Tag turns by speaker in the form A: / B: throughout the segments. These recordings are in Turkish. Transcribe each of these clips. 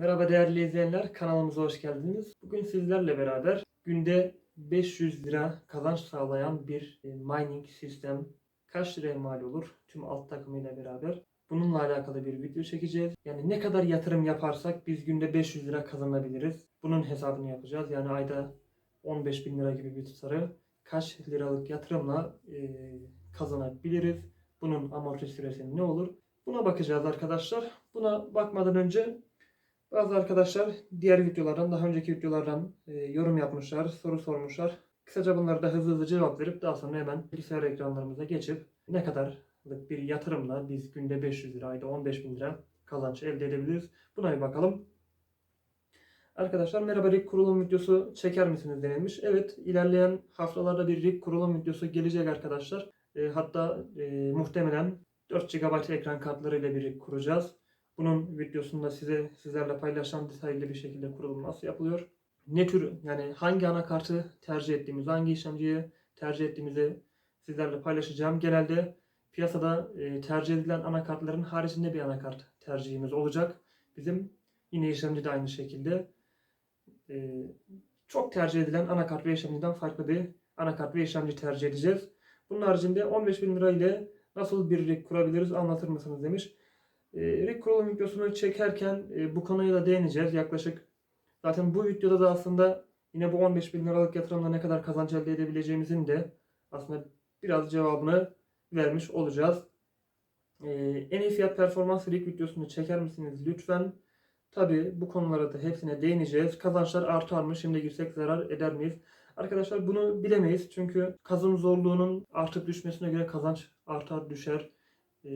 A: Merhaba değerli izleyenler, kanalımıza hoş geldiniz. Bugün sizlerle beraber günde 500 lira kazanç sağlayan bir e, mining sistem kaç liraya mal olur tüm alt takımıyla beraber? Bununla alakalı bir video çekeceğiz. Yani ne kadar yatırım yaparsak biz günde 500 lira kazanabiliriz. Bunun hesabını yapacağız. Yani ayda 15 bin lira gibi bir tutarı kaç liralık yatırımla e, kazanabiliriz? Bunun amorti süresi ne olur? Buna bakacağız arkadaşlar. Buna bakmadan önce bazı arkadaşlar diğer videolardan, daha önceki videolardan e, yorum yapmışlar, soru sormuşlar. Kısaca bunları da hızlı hızlı cevap verip daha sonra hemen bilgisayar ekranlarımıza geçip ne kadarlık bir yatırımla biz günde 500 lira, ayda 15 bin lira kazanç elde edebiliriz? Buna bir bakalım. Arkadaşlar merhaba RIG kurulum videosu çeker misiniz denilmiş. Evet ilerleyen haftalarda bir RIG kurulum videosu gelecek arkadaşlar. E, hatta e, muhtemelen 4 GB ekran kartlarıyla bir RIG kuracağız. Bunun videosunda size sizlerle paylaşan detaylı bir şekilde kurulum nasıl yapılıyor? Ne tür yani hangi anakartı tercih ettiğimiz, hangi işlemciyi tercih ettiğimizi sizlerle paylaşacağım. Genelde piyasada e, tercih edilen anakartların haricinde bir anakart tercihimiz olacak. Bizim yine işlemci de aynı şekilde e, çok tercih edilen anakart ve işlemciden farklı bir anakart ve işlemci tercih edeceğiz. Bunun haricinde 15 bin lira ile nasıl bir rig kurabiliriz anlatır mısınız demiş. E, rig kurulum videosunu çekerken e, bu konuya da değineceğiz. Yaklaşık zaten bu videoda da aslında yine bu 15 bin liralık yatırımla ne kadar kazanç elde edebileceğimizin de aslında biraz cevabını vermiş olacağız. E, en iyi fiyat performans rig videosunu çeker misiniz lütfen? Tabi bu konulara da hepsine değineceğiz. Kazançlar artar mı? Şimdi girsek zarar eder miyiz? Arkadaşlar bunu bilemeyiz. Çünkü kazım zorluğunun artıp düşmesine göre kazanç artar düşer. E,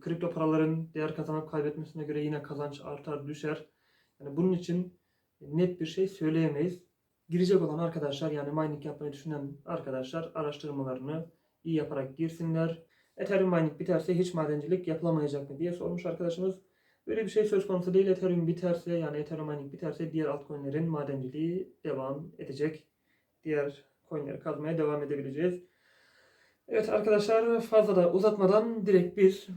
A: kripto paraların değer kazanıp kaybetmesine göre yine kazanç artar düşer. Yani bunun için net bir şey söyleyemeyiz. Girecek olan arkadaşlar yani mining yapmayı düşünen arkadaşlar araştırmalarını iyi yaparak girsinler. Ethereum mining biterse hiç madencilik yapılamayacak mı diye sormuş arkadaşımız. Böyle bir şey söz konusu değil. Ethereum biterse yani Ethereum mining biterse diğer altcoin'lerin madenciliği devam edecek. Diğer coin'leri kazmaya devam edebileceğiz. Evet arkadaşlar fazla da uzatmadan direkt biz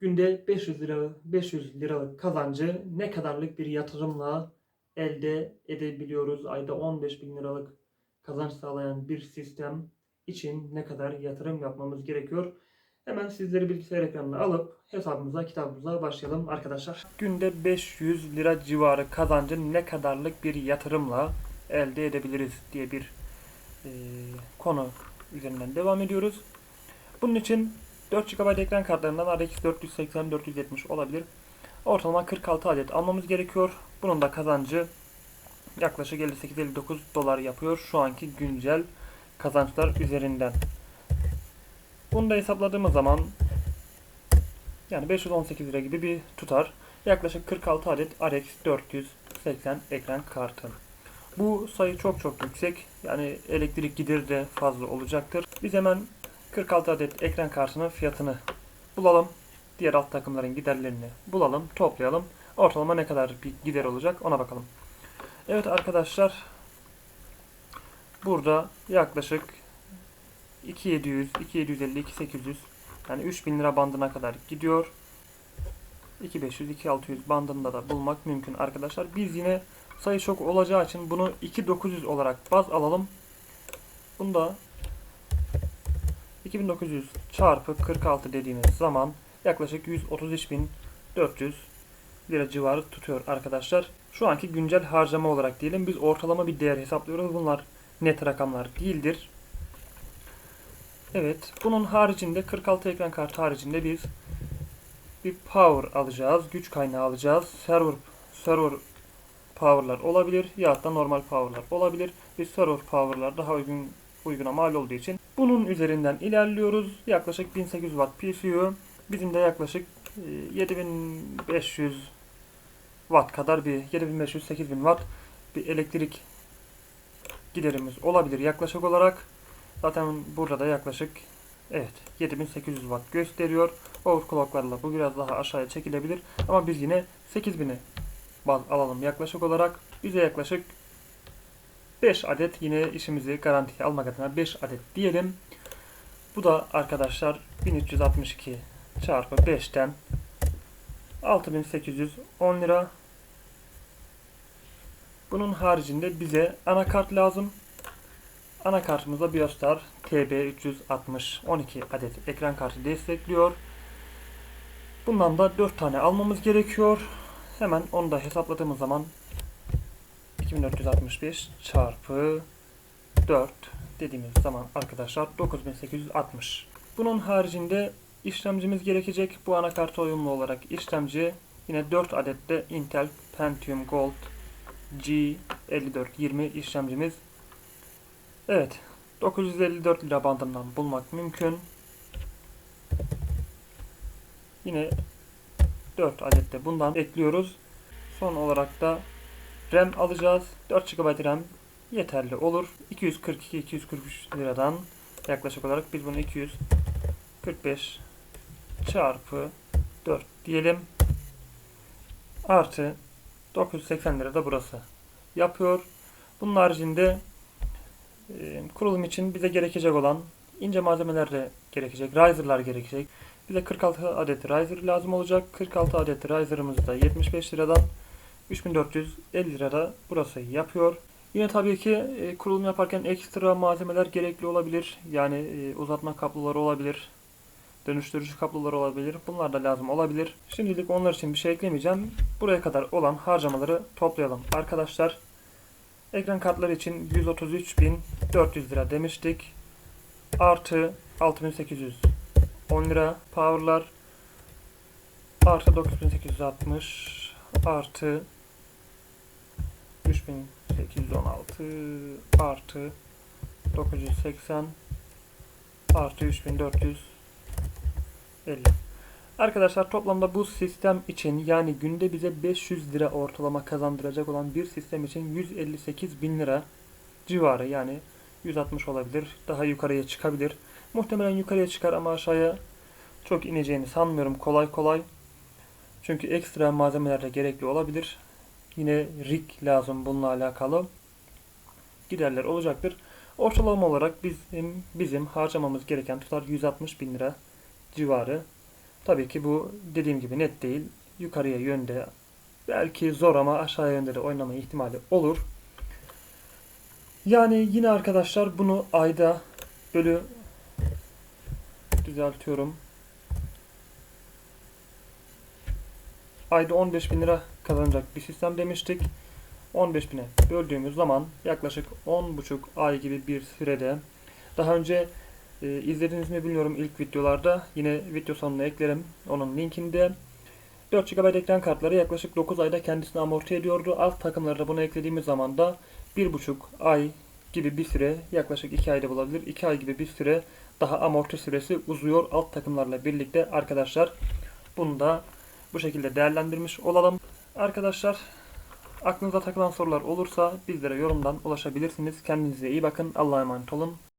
A: günde 500 lira 500 liralık kazancı ne kadarlık bir yatırımla elde edebiliyoruz? Ayda 15 bin liralık kazanç sağlayan bir sistem için ne kadar yatırım yapmamız gerekiyor? Hemen sizleri bilgisayar ekranına alıp hesabımıza, kitabımıza başlayalım arkadaşlar. Günde 500 lira civarı kazancı ne kadarlık bir yatırımla elde edebiliriz diye bir e, konu üzerinden devam ediyoruz. Bunun için 4 GB ekran kartlarından RX 480-470 olabilir. Ortalama 46 adet almamız gerekiyor. Bunun da kazancı yaklaşık 58-59 dolar yapıyor şu anki güncel kazançlar üzerinden. Bunu da hesapladığımız zaman yani 518 lira gibi bir tutar. Yaklaşık 46 adet RX 480 ekran kartı. Bu sayı çok çok yüksek. Yani elektrik gideri de fazla olacaktır. Biz hemen 46 adet ekran kartının fiyatını bulalım. Diğer alt takımların giderlerini bulalım, toplayalım. Ortalama ne kadar bir gider olacak ona bakalım. Evet arkadaşlar. Burada yaklaşık 2700, 2750, 2800 yani 3000 lira bandına kadar gidiyor. 2500, 2600 bandında da bulmak mümkün arkadaşlar. Biz yine sayı çok olacağı için bunu 2900 olarak baz alalım. Bunda 2900 çarpı 46 dediğimiz zaman yaklaşık 133.400 lira civarı tutuyor arkadaşlar. Şu anki güncel harcama olarak diyelim biz ortalama bir değer hesaplıyoruz. Bunlar net rakamlar değildir. Evet, bunun haricinde 46 ekran kartı haricinde biz bir power alacağız, güç kaynağı alacağız. Server server power'lar olabilir ya da normal power'lar olabilir. Biz server power'lar daha uygun uyguna mal olduğu için bunun üzerinden ilerliyoruz. Yaklaşık 1800 watt PCU bizim de yaklaşık 7500 watt kadar bir 7500-8000 watt bir elektrik giderimiz olabilir yaklaşık olarak. Zaten burada da yaklaşık evet 7800 watt gösteriyor. Overclocklarla bu biraz daha aşağıya çekilebilir. Ama biz yine 8000'i baz alalım yaklaşık olarak. Bize yaklaşık 5 adet yine işimizi garantiye almak adına 5 adet diyelim. Bu da arkadaşlar 1362 çarpı 5'ten 6810 lira Bunun haricinde bize anakart lazım. Anakartımıza Biostar TB360 12 adet ekran kartı destekliyor. Bundan da 4 tane almamız gerekiyor. Hemen onu da hesapladığımız zaman 2465 çarpı 4 dediğimiz zaman arkadaşlar 9860. Bunun haricinde işlemcimiz gerekecek. Bu anakarta uyumlu olarak işlemci yine 4 adet de Intel Pentium Gold G5420 işlemcimiz. Evet 954 lira bandından bulmak mümkün. Yine 4 adet de bundan ekliyoruz. Son olarak da RAM alacağız. 4 GB RAM yeterli olur. 242-243 liradan yaklaşık olarak biz bunu 245 çarpı 4 diyelim. Artı 980 lira da burası yapıyor. Bunun haricinde kurulum için bize gerekecek olan ince malzemeler de gerekecek. Riser'lar gerekecek. Bize 46 adet riser lazım olacak. 46 adet riser'ımız da 75 liradan 3450 lirada burası yapıyor. Yine tabii ki e, kurulum yaparken ekstra malzemeler gerekli olabilir. Yani e, uzatma kabloları olabilir. Dönüştürücü kabloları olabilir. Bunlar da lazım olabilir. Şimdilik onlar için bir şey eklemeyeceğim. Buraya kadar olan harcamaları toplayalım. Arkadaşlar ekran kartları için 133.400 lira demiştik. Artı 6810 lira powerlar artı 9860 artı 3816 artı 980 artı 3450 Arkadaşlar toplamda bu sistem için yani günde bize 500 lira ortalama kazandıracak olan bir sistem için 158 bin lira civarı yani 160 olabilir. Daha yukarıya çıkabilir. Muhtemelen yukarıya çıkar ama aşağıya çok ineceğini sanmıyorum kolay kolay. Çünkü ekstra malzemeler de gerekli olabilir. Yine rig lazım bununla alakalı. Giderler olacaktır. Ortalama olarak bizim, bizim harcamamız gereken tutar 160 bin lira civarı. Tabii ki bu dediğim gibi net değil. Yukarıya yönde belki zor ama aşağı yönde de oynama ihtimali olur. Yani yine arkadaşlar bunu ayda bölü düzeltiyorum. Ayda 15 bin lira kazanacak bir sistem demiştik. 15 bine böldüğümüz zaman yaklaşık 10,5 ay gibi bir sürede daha önce e, izlediniz mi bilmiyorum ilk videolarda yine video sonuna eklerim onun linkinde 4 GB ekran kartları yaklaşık 9 ayda kendisini amorti ediyordu. Alt takımları da buna eklediğimiz zaman da 1,5 ay gibi bir süre yaklaşık 2 ayda bulabilir. 2 ay gibi bir süre daha amorti süresi uzuyor alt takımlarla birlikte arkadaşlar. Bunu da bu şekilde değerlendirmiş olalım. Arkadaşlar aklınıza takılan sorular olursa bizlere yorumdan ulaşabilirsiniz. Kendinize iyi bakın. Allah'a emanet olun.